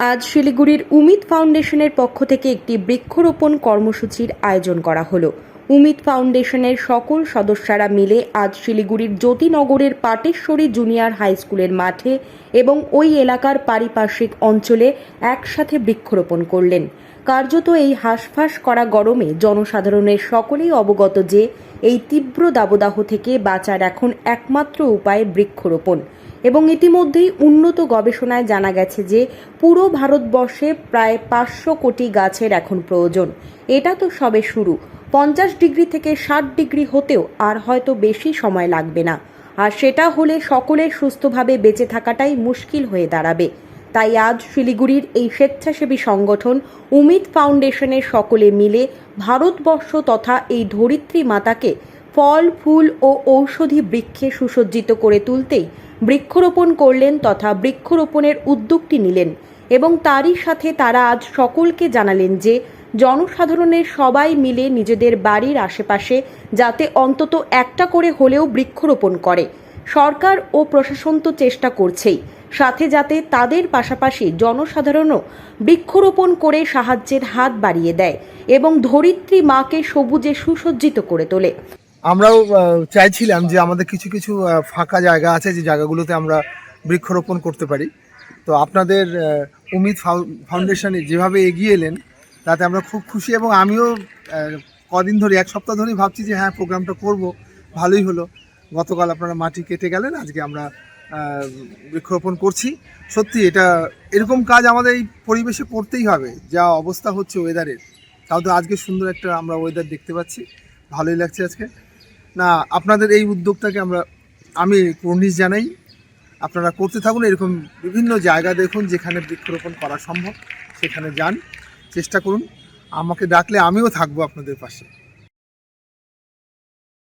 আজ শিলিগুড়ির উমিত ফাউন্ডেশনের পক্ষ থেকে একটি বৃক্ষরোপণ কর্মসূচির আয়োজন করা হলো। উমিত ফাউন্ডেশনের সকল সদস্যরা মিলে আজ শিলিগুড়ির জ্যোতিনগরের পাটেশ্বরী জুনিয়র হাই স্কুলের মাঠে এবং ওই এলাকার পারিপার্শ্বিক অঞ্চলে একসাথে বৃক্ষরোপণ করলেন। কার্যত এই হাঁসফাঁস করা গরমে জনসাধারণের সকলেই অবগত যে এই তীব্র দাবদাহ থেকে বাঁচার এখন একমাত্র উপায় বৃক্ষরোপণ। এবং ইতিমধ্যেই উন্নত গবেষণায় জানা গেছে যে পুরো ভারতবর্ষে প্রায় পাঁচশো কোটি গাছের এখন প্রয়োজন। এটা তো সবে শুরু। পঞ্চাশ ডিগ্রি থেকে ষাট ডিগ্রি হতেও আর হয়তো বেশি সময় লাগবে না। আর সেটা হলে সকলের সুস্থভাবে বেঁচে থাকাটাই মুশকিল হয়ে দাঁড়াবে। তাই আজ শিলিগুড়ির এই স্বেচ্ছাসেবী সংগঠন উমিত ফাউন্ডেশনের সকলে মিলে ভারতবর্ষ তথা এই ধরিত্রী মাতাকে ফল, ফুল ও ঔষধি বৃক্ষে সুসজ্জিত করে তুলতেই বৃক্ষরোপণ করলেন তথা বৃক্ষরোপণের উদ্যোগটি নিলেন এবং তারই সাথে তারা আজ সকলকে জানালেন যে জনসাধারণের সবাই মিলে নিজেদের বাড়ির আশেপাশে যাতে অন্তত একটা করে হলেও বৃক্ষরোপণ করে। সরকার ও প্রশাসন তো চেষ্টা করছেই, সাথে যাতে তাদের পাশাপাশি জনসাধারণও বৃক্ষরোপণ করে সাহায্যের হাত বাড়িয়ে দেয় এবং ধরিত্রী মাকে সবুজে সুসজ্জিত করে তোলে। আমরাও চাইছিলাম যে আমাদের কিছু কিছু ফাঁকা জায়গা আছে যে জায়গাগুলোতে আমরা বৃক্ষরোপণ করতে পারি। তো আপনাদের উমিদ ফাউ- ফাউন্ডেশনে যেভাবে এগিয়ে এলেন, তাতে আমরা খুব খুশি এবং আমিও কদিন ধরে, এক সপ্তাহ ধরেই ভাবছি যে হ্যাঁ প্রোগ্রামটা করব, ভালোই হলো। গতকাল আপনারা মাটি কেটে গেলেন, আজকে আমরা বৃক্ষরোপণ করছি। সত্যি এটা এরকম কাজ আমাদের এই পরিবেশে করতেই হবে, যা অবস্থা হচ্ছে ওয়েদারের তাও তো আজকে সুন্দর একটা আমরা ওয়েদার দেখতে পাচ্ছি। ভালোই লাগছে আজকে। না, আপনাদের এই উদ্যোগটাকে আমরা, আমি কর্নিশ জানাই। আপনারা করতে থাকুন, এরকম বিভিন্ন জায়গা দেখুন যেখানে বৃক্ষরোপণ করা সম্ভব, সেখানে যান, চেষ্টা করুন। আমাকে ডাকলে আমিও থাকব আপনাদের পাশে।